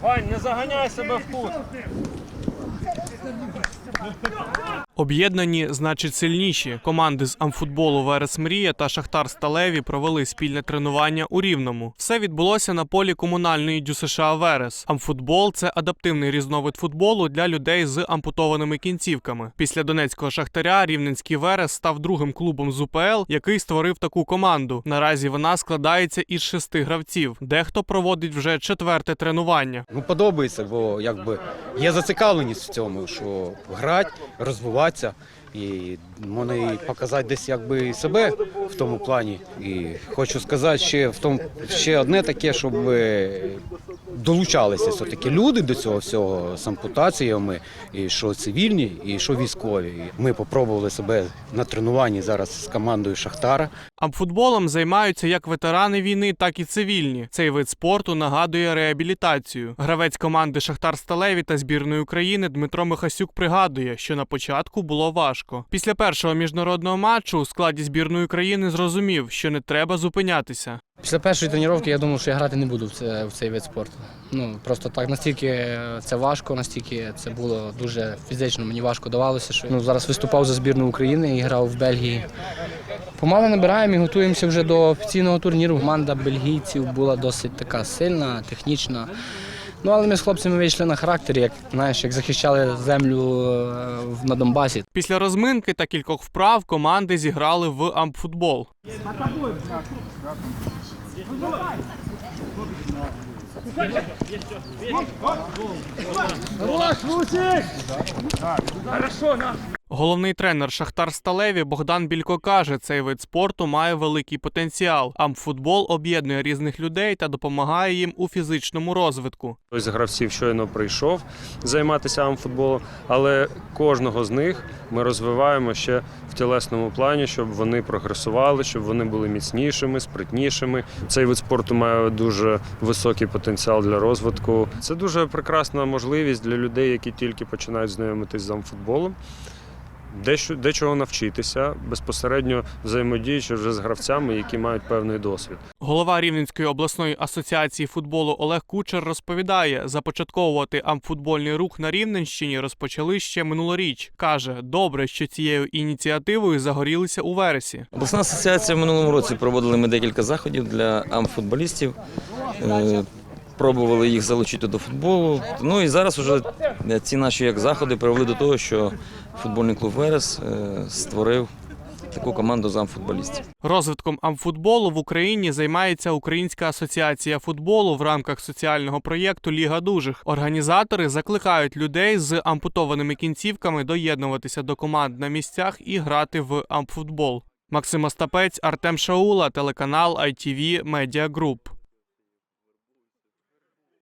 Вань, не заганяй себе в кут. Об'єднані, значить, сильніші. Команди з амфутболу Верес Мрія та Шахтар Сталеві провели спільне тренування у Рівному. Все відбулося на полі комунальної ДЮСШ Верес. Амфутбол це адаптивний різновид футболу для людей з ампутованими кінцівками. Після донецького шахтаря Рівненський Верес став другим клубом з УПЛ, який створив таку команду. Наразі вона складається із шести гравців. Дехто проводить вже четверте тренування. Ну, подобається, бо якби є зацікавленість в цьому, що грати, розвиватися і можна показати десь якби себе в тому плані. І хочу сказати ще в тому ще одне таке, щоб долучалися все-таки люди до цього всього з ампутаціями, і що цивільні, і що військові. Ми попробували себе на тренуванні зараз з командою Шахтара. Амфутболом займаються як ветерани війни, так і цивільні. Цей вид спорту нагадує реабілітацію. Гравець команди Шахтар Сталеві та збірної України Дмитро Михасюк пригадує, що на початку було важко. Після першого міжнародного матчу у складі збірної країни зрозумів, що не треба зупинятися. Після першої тренування я думав, що я грати не буду в, це, в цей вид спорту. Ну просто так настільки це важко, настільки це було дуже фізично. Мені важко давалося. Що ну зараз виступав за збірну України і грав в Бельгії. Помало набираємо і готуємося вже до офіційного турніру. Команда бельгійців була досить така сильна, технічна. Ну але ми з хлопцями вийшли на характер, як знаєш, як захищали землю е, на Донбасі. Після розминки та кількох вправ команди зіграли в амфутбол. Головний тренер Шахтар Сталеві Богдан Білько каже, цей вид спорту має великий потенціал. Амфутбол об'єднує різних людей та допомагає їм у фізичному розвитку. Хтось з гравців щойно прийшов займатися амфутболом, але кожного з них ми розвиваємо ще в тілесному плані, щоб вони прогресували, щоб вони були міцнішими, спритнішими. Цей вид спорту має дуже високий потенціал для розвитку. Це дуже прекрасна можливість для людей, які тільки починають знайомитись з амфутболом. Дещо дечого навчитися безпосередньо взаємодіючи вже з гравцями, які мають певний досвід. Голова Рівненської обласної асоціації футболу Олег Кучер розповідає, започатковувати амфутбольний рух на Рівненщині розпочали ще минулоріч. каже, добре, що цією ініціативою загорілися у вересі. Обласна асоціація в минулому році проводили ми декілька заходів для амфутболістів. Пробували їх залучити до футболу. Ну і зараз вже ці наші як заходи привели до того, що футбольний клуб Верес е, створив таку команду з амфутболістів. Розвитком амфутболу в Україні займається Українська асоціація футболу в рамках соціального проєкту Ліга дужих. Організатори закликають людей з ампутованими кінцівками доєднуватися до команд на місцях і грати в амфутбол. Максим Остапець, Артем Шаула, телеканал ITV Media Group.